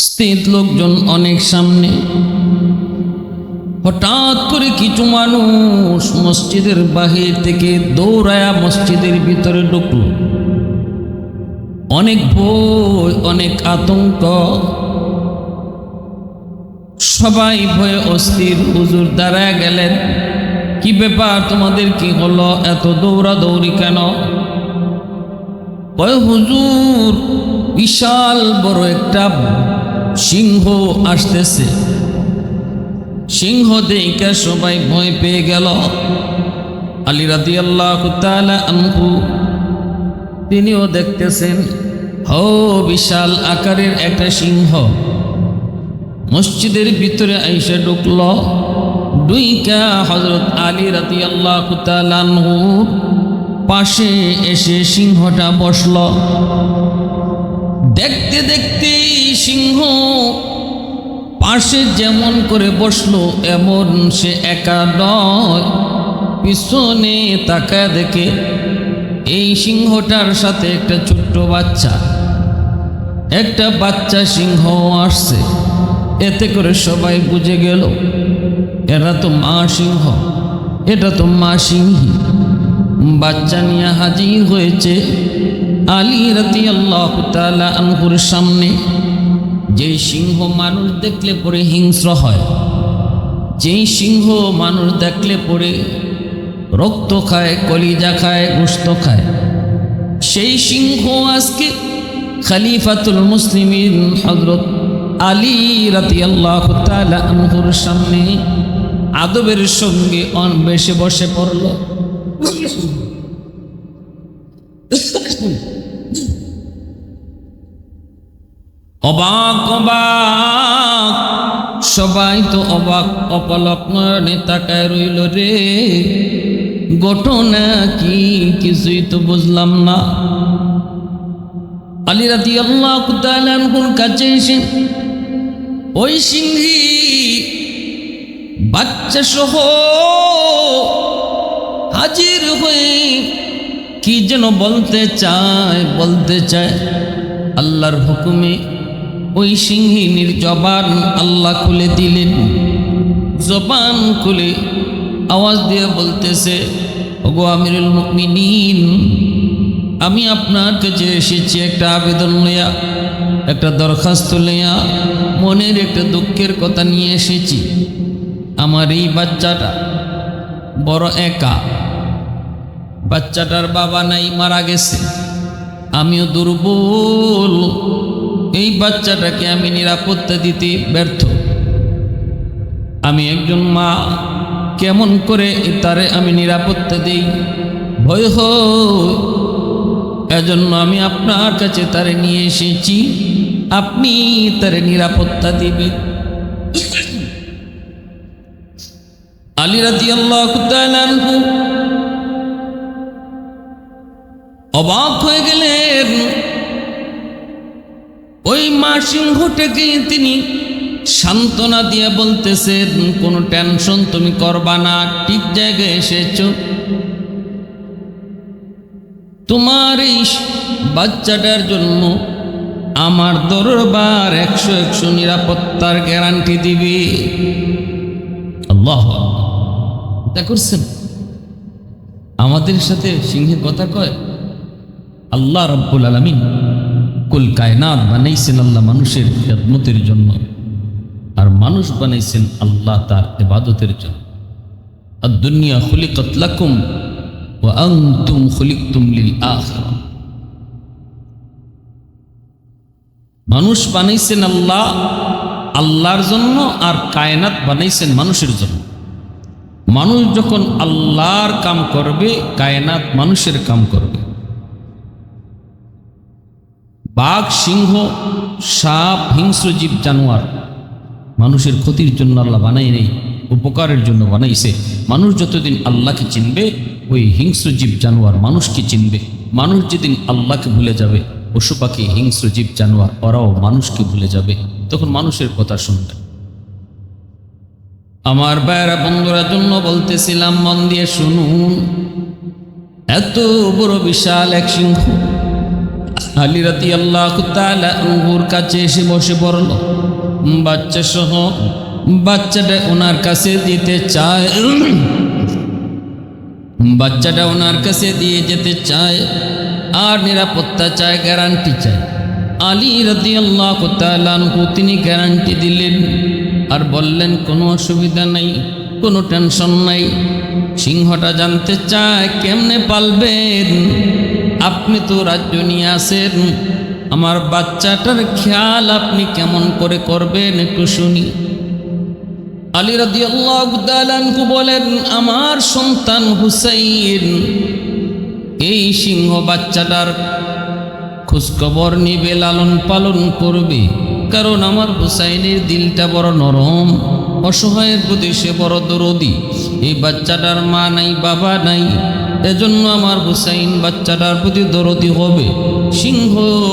স্থিত লোকজন অনেক সামনে। হঠাৎ করে কিছু মানুষ মসজিদের বাহির থেকে দৌড়ায়া মসজিদের ভিতরে ঢুকল। অনেক ভয়, অনেক আতঙ্ক। সবাই ভয়ে অস্থির। হুজুর দাঁড়ায় গেলেন। কি ব্যাপার? তোমাদের কি হলো? এত দৌড়াদৌড়ি কেন? হুজুর, বিশাল বড় একটা সিংহ আসতেছে। সিংহ দেখে সবাই ভয় পেয়ে গেল। আলী রাদি আল্লাহ আনহু, তিনিও দেখতেছেন, হো, বিশাল আকারের একটা সিংহ। মসজিদের ভিতরে আইসে ঢুকল। দুইকা হজরত আলী রাতি আল্লাহ আনহু পাশে এসে সিংহটা বসল। দেখতে দেখতে সিংহ পাশে যেমন করে বসল, এমন সে একা নয়। পিছনে তাকায় দেখে এই সিংহটার সাথে একটা ছোট্ট বাচ্চা। একটা বাচ্চা সিংহ আসছে। এতে করে সবাই বুঝে গেল, এরা তো মা সিংহ, এটা তো মা সিংহী। বাচ্চা নিয়ে হাজির হয়েছে। আলী রাতি আল্লাহ আনহুর সামনে যে সিংহ মানুষ দেখলে পরে হিংস্র হয়, যেই সিংহ মানুষ দেখলে পরে রক্ত খায়, কলিজা খায় গোস্ত খায়, সেই সিংহ আজকে খালিফাতুল মুসলিমিন হজরত আলী রাতি আল্লাহ আনহুর সামনে আদবের সঙ্গে অন বেশে বসে পড়ল। অবাক অবাক। সবাই তো অবাক, অপলক নয়নে তাকায় রইল রে। ঘটনা কি, কিছুই তো বুঝলাম না। আলী রাতি আল্লাহ কুতালানহুর কাছে এসে ওই সিংহী বাচ্চা সহ হাজির হয়ে কি যেন বলতে চায় বলতে চায়, আল্লাহর হুকুমে ওই সিংহিনীর জবান আল্লাহ খুলে দিলেন। জবান খুলে আওয়াজ দিয়ে বলতেছে, ওগো আমিরুল মুকমিনিন আমি আপনার কাছে এসেছি একটা আবেদন লইয়া, একটা দরখাস্ত লইয়া, মনের একটা দুঃখের কথা নিয়ে এসেছি। আমার এই বাচ্চাটা বড় একা। বাচ্চাটার বাবা নাই, মারা গেছে। আমিও দুর্বল এই বাচ্চাটাকে আমি নিরাপত্তা দিতে ব্যর্থ। আমি একজন মা, কেমন করে তারে আমি নিরাপত্তা দিই? ভয় এজন্য আমি আপনার কাছে তারে নিয়ে এসেছি। আপনি তারে নিরাপত্তা দিবেন। অবাক হয়ে মা সিংহটাকে তিনি সান্ত্বনা দিয়ে বলতেছেন, কোনো টেনশন তুমি করবা না, ঠিক জায়গায় এসেছ। তোমার এই বাচ্চাটার জন্য আমার দরবার একশো একশো নিরাপত্তার গ্যারান্টি দিবে। আল্লাহ তা করছেন? আমাদের সাথে সিংহের কথা কয়? আল্লাহ রব্বুল আলমিন। কুল কায়নাত বানাইছেন আল্লাহ মানুষের খেদমতের জন্য। আর মানুষ বানাইছেন আল্লাহ তার ইবাদতের জন্য। আর দুনিয়া খুলিকত লাকুম ও আনতুম খুলিকতুম লিল আখিরা মানুষ বানাইছেন আল্লাহ আল্লাহর জন্য আর কায়নাত বানাইছেন মানুষের জন্য। মানুষ যখন আল্লাহর কাম করবে, কায়নাত মানুষের কাম করবে। বাঘ, সিংহ, সাপ, হিংস্র জীব, জানোয়ার মানুষের ক্ষতির জন্য আল্লাহ বানাই নেই, উপকারের জন্য বানাইছে। মানুষ যতদিন আল্লাহকে চিনবে, ওই হিংস্র জীব, জানোয়ার মানুষকে চিনবে। মানুষ যেদিন আল্লাহকে ভুলে যাবে, পশু পাখি, হিংস্র জীব, জানোয়ার, ওরাও মানুষকে ভুলে যাবে, তখন মানুষের কথা শুনবে। আমার বাইরা বন্ধুরা, জন্য বলতেছিলাম, মন দিয়ে শুনুন। এত বড় বিশাল এক সিংহ আলী রাতি আল্লাহ তালাহুর কাছে এসে বসে পড়ল। বাচ্চা সহ বাচ্চাটা ওনার কাছে দিতে চায়। বাচ্চাটা ওনার কাছে দিয়ে যেতে চায়। আর নিরাপত্তা চায় গ্যারান্টি চায়। আলী রাতি আল্লাহ তালানহু তিনি গ্যারান্টি দিলেন। আর বললেন, কোনো অসুবিধা নেই। কোনো টেনশন নাই। সিংহটা জানতে চায়, কেমনে পালবেন? আপনি তো রাজ্য নিয়ে আসেন আমার বাচ্চাটার খেয়াল আপনি কেমন করে করবেন একটু শুনি। আলী রাদি বলেন, আমার সন্তান হুসাইন, এই সিংহ বাচ্চাটার খোঁজখবর নিবে লালন পালন করবে। কারণ আমার হুসাইনের দিলটা বড় নরম। অসহায়ের প্রতি সে বড় দরদি। এই বাচ্চাটার মা নাই, বাবা নাই, এজন্য আমার হুসাইন বাচ্চাটার প্রতি দরদি হবে। সিংহ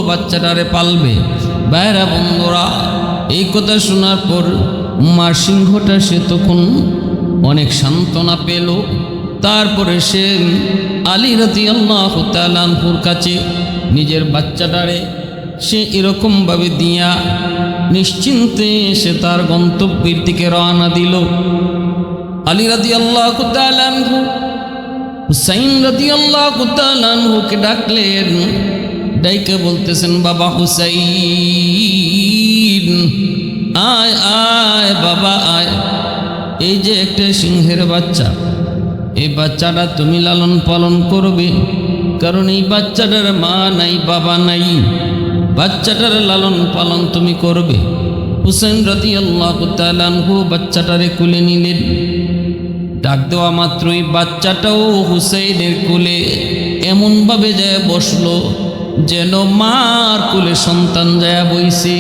বাচ্চাটারে পালবে। বাইরা বন্ধুরা, এই কথা শোনার পর মার সিংহটা সে তখন অনেক সান্ত্বনা পেল। তারপরে সে আলী রাতি আল্লাহ তালানপুর কাছে নিজের বাচ্চাটারে সে এরকমভাবে দিয়া নিশ্চিন্তে সে তার গন্তব্যের দিকে রওনা দিল। আলী রাতি আল্লাহ তালানহু হুসাইন রাতি আল্লাহ তালানহুকে ডাকলেন, ডাইকে বলতেছেন, বাবা হুসাইন, আয় আয়, বাবা, আয়। এই যে একটা সিংহের বাচ্চা, এই বাচ্চাটা তুমি লালন পালন করবে, কারণ এই বাচ্চাটার মা নাই, বাবা নাই। বাচ্চাটার লালন পালন তুমি করবে। হুসেন রতি আল্লাহ তালানহু বাচ্চাটারে কুলে নিলেন। ডাক দেওয়া মাত্রই বাচ্চাটাও হুসেনের কুলে এমনভাবে যায় বসল যেন মার কুলে সন্তান যায় বইছে।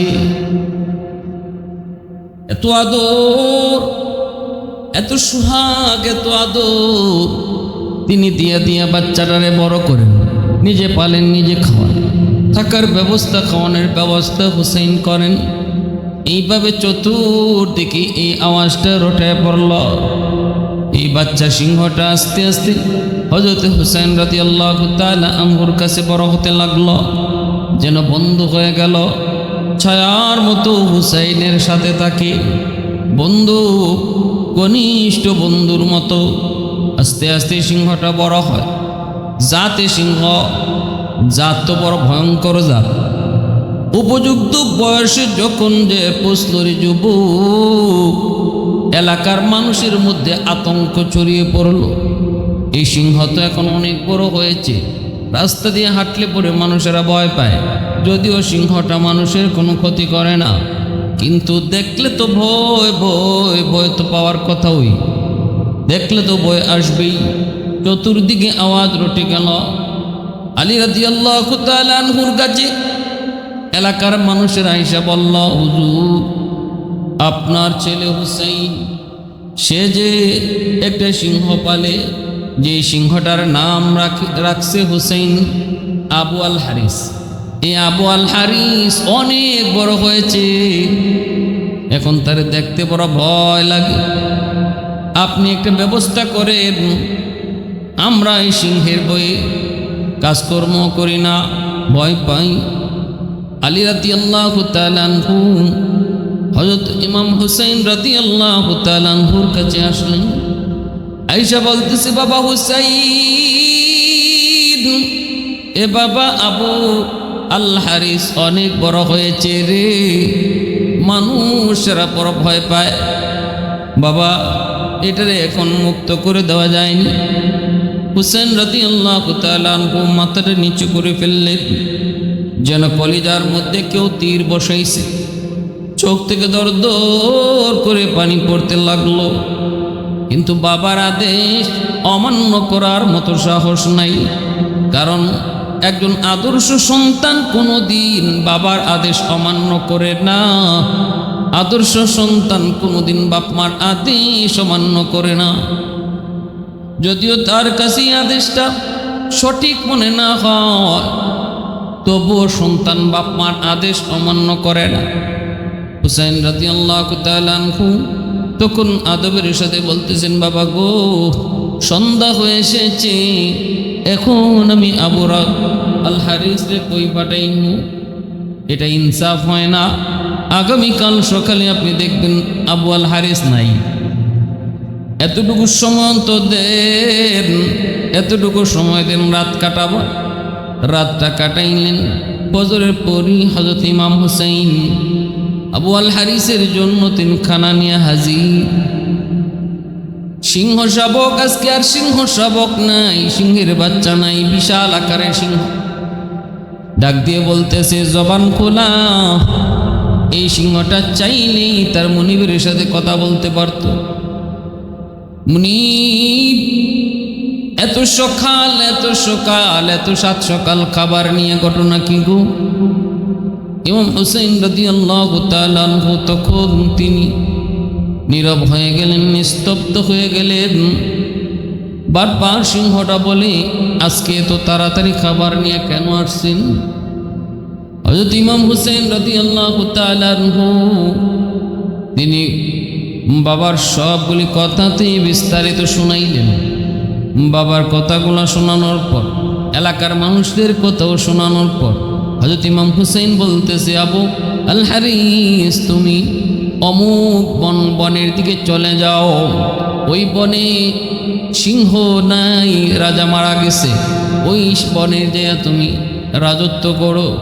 এত আদর, এত সুহাগ, এত আদর। তিনি দিয়া দিয়া বাচ্চাটারে বড় করেন, নিজে পালেন, নিজে খাওয়ান থাকার ব্যবস্থা, খাওয়ানোর ব্যবস্থা হুসাইন করেন। এইভাবে চতুর্দিকে এই আওয়াজটা রটায় পড়ল। এই বাচ্চা সিংহটা আস্তে আস্তে হজরত হুসাইন রাতি আল্লাহ আঙ্গুর কাছে বড় হতে লাগল। যেন বন্ধু হয়ে গেল। ছায়ার মতো হুসাইনের সাথে থাকে বন্ধু ঘনিষ্ঠ বন্ধুর মতো আস্তে আস্তে সিংহটা বড় হয়। যাতে সিংহ জাত তো বড় ভয়ঙ্কর জাত। উপযুক্ত বয়সে যখন যে পুসলরি যুব এলাকার মানুষের মধ্যে আতঙ্ক ছড়িয়ে পড়ল। এই সিংহ তো এখন অনেক বড় হয়েছে। রাস্তা দিয়ে হাঁটলে পরে মানুষেরা ভয় পায়। যদিও সিংহটা মানুষের কোনো ক্ষতি করে না। কিন্তু দেখলে তো ভয় ভয় ভয় তো পাওয়ার কথা ওই। দেখলে তো ভয় আসবেই। চতুর্দিকে আওয়াজ রটে গেল। আলী রাজি আল্লাহ আনহুর কাছে এলাকার মানুষের আইসা বলল, হুজুর, আপনার ছেলে হুসাইন, সে যে একটা সিংহ পালে, যে সিংহটার নাম রাখছে হুসাইন আবু আল হারিস এই আবু আল হারিস অনেক বড় হয়েছে। এখন তার দেখতে বড় ভয় লাগে। আপনি একটা ব্যবস্থা করেন, আমরা এই সিংহের বই কাজকর্ম করি না, ভয় পাই। আলী রাতি আল্লাহ তালানহু হজরত ইমাম হুসাইন রাতি আল্লাহ তালানহুর কাছে আসলেন। আইসা বলতেছে, বাবা হুসাইন, এ বাবা আবু আল হারিস অনেক বড় হয়েছে রে। মানুষেরা বড় ভয় পায়। বাবা, এটারে এখন মুক্ত করে দেওয়া যায়নি। হুসেন রতি আল্লাহ তালু মাথাটা নিচু করে ফেললেন যেন কলিজার মধ্যে কেউ তীর বসাইছে। চোখ থেকে দর দর করে পানি পড়তে লাগল। কিন্তু বাবার আদেশ অমান্য করার মতো সাহস নাই। কারণ একজন আদর্শ সন্তান কোনো দিন বাবার আদেশ অমান্য করে না। আদর্শ সন্তান কোনোদিন বাপমার আদেশ অমান্য করে না। যদিও তার কাছে আদেশটা সঠিক মনে না হয়, তবুও সন্তান বাপ মার আদেশ অমান্য করে না। হুসাইন রাতি আল্লাহ তালু তখন আদবের সাথে বলতেছেন, বাবা গো, সন্ধ্যা হয়ে এসেছে, এখন আমি আবুরা আল রে কই পাঠাইনু এটা ইনসাফ হয় না। আগামীকাল সকালে আপনি দেখবেন আবু আল হারিস নাই। এতটুকু সময় তো দেন, এতটুকু সময় দেন রাত কাটাবো। রাতটা কাটাইলেন বজরের পরই হজরত ইমাম হুসাইন আবু আল হারিসের জন্য তিনি খানা নিয়ে হাজির। সিংহ শাবক, আজকে আর সিংহ শাবক নাই, সিংহের বাচ্চা নাই, বিশাল আকারে সিংহ। ডাক দিয়ে বলতেছে, জবান খোলা, এই সিংহটা চাইলেই তার মনিবের সাথে কথা বলতে পারত। মুনিব, এত সকাল এত সকাল, এত সাত সকাল খাবার নিয়ে ঘটনা কি গো? ইমাম হুসেন রদি আল্লাহ তখন তিনি নীরব হয়ে গেলেন, নিস্তব্ধ হয়ে গেলেন। বারবার সিংহটা বলে, আজকে এত তাড়াতাড়ি খাবার নিয়ে কেন আসছেন? হজরত ইমাম হুসেন রদি আল্লাহ তিনি বাবার সবগুলি কথাতেই বিস্তারিত শুনাইলেন। বাবার কথাগুলো শোনানোর পর, এলাকার মানুষদের কথাও শোনানোর পর হজরত ইমাম হুসেন বলতেছে, আবু আল হারিস, তুমি অমুক বন, বনের দিকে চলে যাও। ওই বনে সিংহ নাই, রাজা মারা গেছে। ওই বনে যে তুমি রাজত্ব করো।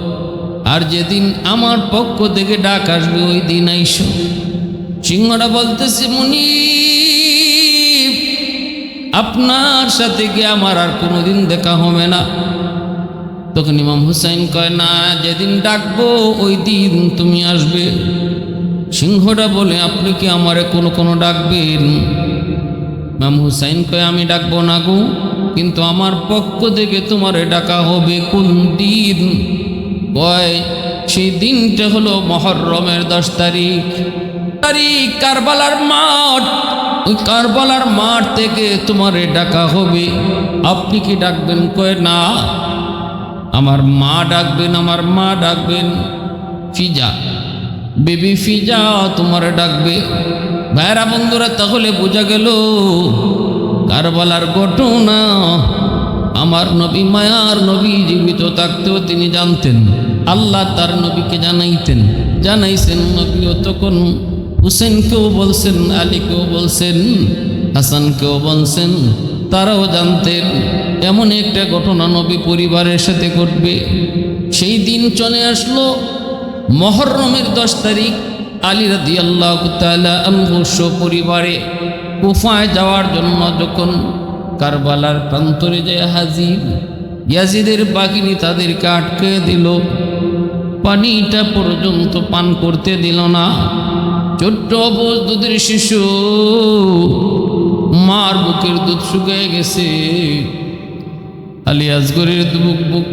আর যেদিন আমার পক্ষ থেকে ডাক আসবে, ওই দিন আইসো। সিংহটা বলতেছে মুনি আপনার সাথে কি আমার আর কোনোদিন দেখা হবে না? তখন ইমাম হুসাইন কয়, না, যেদিন ডাকবো, ওই দিন তুমি আসবে। সিংহটা বলে, আপনি কি আমারে কোনো কোনো ডাকবেন? ইমাম হুসাইন কয়, আমি ডাকবো না গো, কিন্তু আমার পক্ষ থেকে তোমারে ডাকা হবে কোন দিন? কয়, সেই দিনটা হলো মহরমের দশ তারিখ। তারিখ কারবালার মাঠ। ওই কারবালার মাঠ থেকে তোমারে ডাকা হবে। আপনি কি ডাকবেন? কয়, না। আমার মা ডাকবেন, আমার মা ডাকবেন। ফিজা, বেবি ফিজা তোমার ডাকবে। ভাইরা বন্ধুরা, তাহলে বোঝা গেল কারবালার ঘটনা। আমার নবী, মায়ার নবী জীবিত থাকতেও তিনি জানতেন। আল্লাহ তার নবীকে জানাইতেন। জানাইছেন নবীও তখন হুসেনকেও বলছেন, আলীকেও বলছেন, হাসানকেও বলছেন, তারাও জানতেন, এমন একটা ঘটনা নবী পরিবারের সাথে ঘটবে। সেই দিন চলে আসলো মহরমের দশ তারিখ, আলী রাদি আল্লাহ আলহস্য পরিবারে কুফায় যাওয়ার জন্য যখন কারবালার প্রান্তরে যায় হাজির, ইয়াজিদের বাগিনী তাদেরকে আটকে দিল। পানিটা পর্যন্ত পান করতে দিল না। ছোট্ট অবজ দুধের শিশু মার বুকের দুধ শুকিয়ে গেছে। আলী আজগরের বুক বুক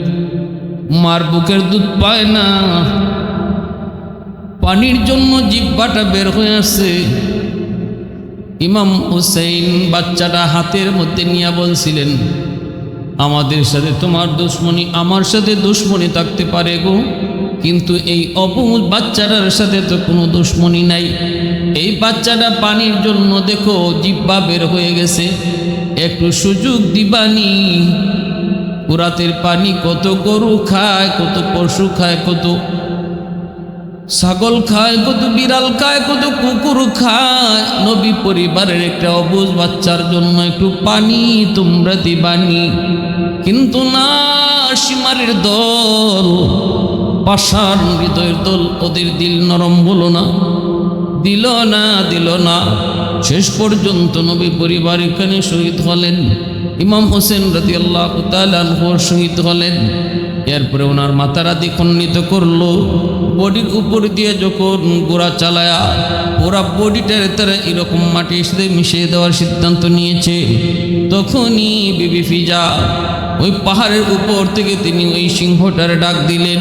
মার বুকের দুধ পায় না। পানির জন্য জিব্বাটা বের হয়ে আসছে ইমাম হুসেইন বাচ্চাটা হাতের মধ্যে নিয়ে বলছিলেন, আমাদের সাথে তোমার দুশ্মনী, আমার সাথে দুশ্মনী থাকতে পারে গো। কিন্তু এই অবুজ বাচ্চাটার সাথে তো কোনো দুশ্মনী নাই। এই বাচ্চাটা পানির জন্য দেখো জিব্বা বের হয়ে গেছে। একটু সুযোগ দিবানি। পুরাতের পানি কত গরু খায়, কত পশু খায়, কত ছাগল খায়, কত বিড়াল খায়, কত কুকুর খায়। নবী পরিবারের একটা অবুজ বাচ্চার জন্য একটু পানি তোমরা দিবানি। কিন্তু না, সীমারের দল পাষাণ হৃদয়ের দল ওদের দিল নরম বলো না, দিল না দিল না। শেষ পর্যন্ত নবী পরিবার এখানে শহীদ হলেন। ইমাম হোসেন রাজি আল্লাহ শহীদ হলেন। এরপরে ওনার মাথারা দ্বিখণ্ডিত করল, বডির উপর দিয়ে যখন গোড়া চালায়া ওরা বডিটার তারা এরকম মাটির সাথে মিশিয়ে দেওয়ার সিদ্ধান্ত নিয়েছে। তখনই বিবি ফিজা ওই পাহাড়ের উপর থেকে তিনি ওই সিংহটার ডাক দিলেন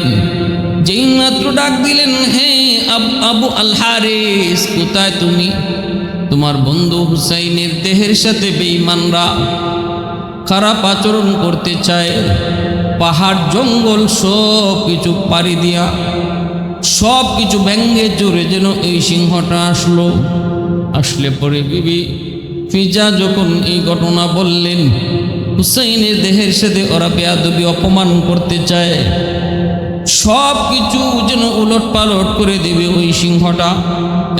যেই মাত্র ডাক দিলেন, হে আবু আলহারেস, কোথায় তুমি? তোমার বন্ধু হুসাইনের দেহের সাথে বেঈমানরা খারাপ আচরণ করতে চায়। পাহাড়, জঙ্গল সব কিছু পাড়ি দিয়া সব কিছু ব্যঙ্গে জোরে যেন এই সিংহটা আসলো। আসলে পরে বিবি ফিজা যখন এই ঘটনা বললেন, হুসাইনের দেহের সাথে ওরা বেয়াদবি, অপমান করতে চায়। সব কিছু যেন উলট পালট করে দেবে ওই সিংহটা।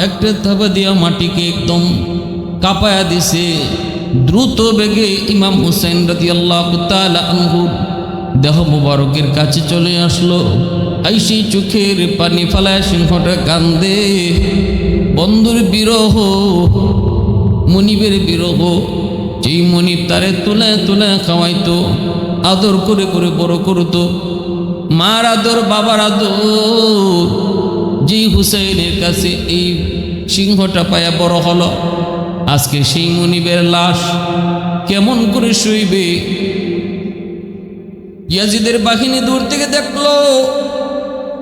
একটা থাবা দিয়া মাটিকে একদম কাঁপায়া দিছে। দ্রুত বেগে ইমাম হুসাইন রাজি আল্লাহ আঙ্গুর দেহ মুবারকের কাছে চলে আসলো। আইসি চোখের পানি ফালায় সিংহটা কান্দে। বন্ধুর বিরহ, মনিবের বিরহ, যেই মনিব তারে তুলে তুলে খাওয়াইতো, আদর করে করে বড় করতো মার আদর বাবার আদর যেই হুসাইনের কাছে এই সিংহটা পায়া বড় হলো। আজকে সেই মনিবের লাশ কেমন করে শুইবে? ইয়াজিদের বাহিনী দূর থেকে দেখল।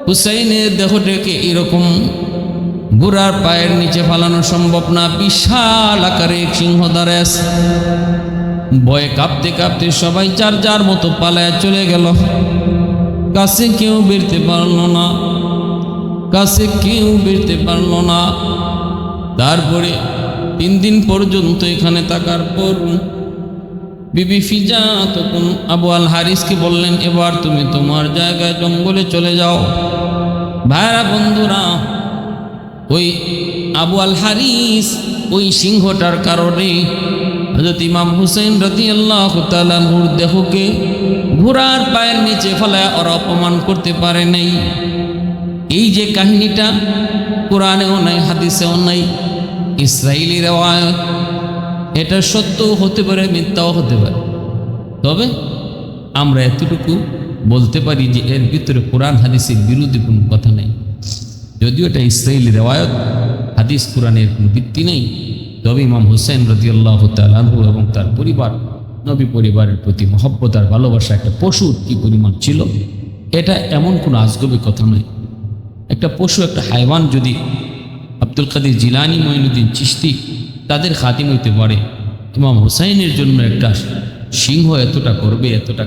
হুসাইনের দেহটাকে এরকম বুড়ার পায়ের নিচে ফালানো সম্ভব না। বিশাল আকারে সিংহ দাঁড়ায় ভয়ে কাঁপতে কাঁপতে সবাই যার যার মতো পালায় চলে গেল। কাছে কেউ বেরতে পারল না, কাছে কেউ বেরতে পারল না। তারপরে তিন দিন পর্যন্ত এখানে থাকার পর বিবি ফিজা তখন আবু আল হারিসকে বললেন, এবার তুমি তোমার জায়গায় জঙ্গলে চলে যাও। ভাইরা বন্ধুরা, ওই আবু আল হারিস ওই সিংহটার কারণে হজরত ইমাম হুসেন রতি আল্লাহ তালাহুর দেহকে ঘোড়ার পায়ের নিচে ফেলায় ওরা অপমান করতে পারে নাই। এই যে কাহিনীটা কোরআনেও নাই, হাদিসেও নাই ইসরায়েলি রেওয়ায়ত, এটা সত্যও হতে পারে, মিথ্যাও হতে পারে। তবে আমরা এতটুকু বলতে পারি যে এর ভিতরে কোরআন হাদিসের বিরোধী কোনো কথা নেই। যদিও এটা ইসরায়েলি রেওয়ায়ত, হাদিস কোরআনের কোনো ভিত্তি নেই তবে ইমাম হুসেন রদিয়াল্লাহ তালু এবং তার পরিবার, নবী পরিবারের প্রতি মহব্বত আর ভালোবাসা একটা পশুর কী পরিমাণ ছিল, এটা এমন কোনো আজগবি কথা নয়। একটা পশু, একটা হাইওয়ান যদি আব্দুল কাদের জিলানি, মঈনুদ্দিন চিস্তি তাদের খাতিম হইতে পারে, ইমাম হুসাইনের জন্য একটা সিংহ এতটা করবে, এতটা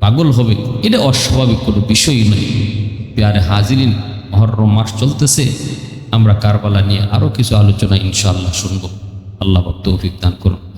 পাগল হবে, এটা অস্বাভাবিক কোনো বিষয়ই নয়। পেয়ারে হাজিরিন, মহরম মাস চলতেছে আমরা কারবালা নিয়ে আরও কিছু আলোচনা ইনশাআল্লাহ শুনব। আল্লাহ তৌফিক দান করুন।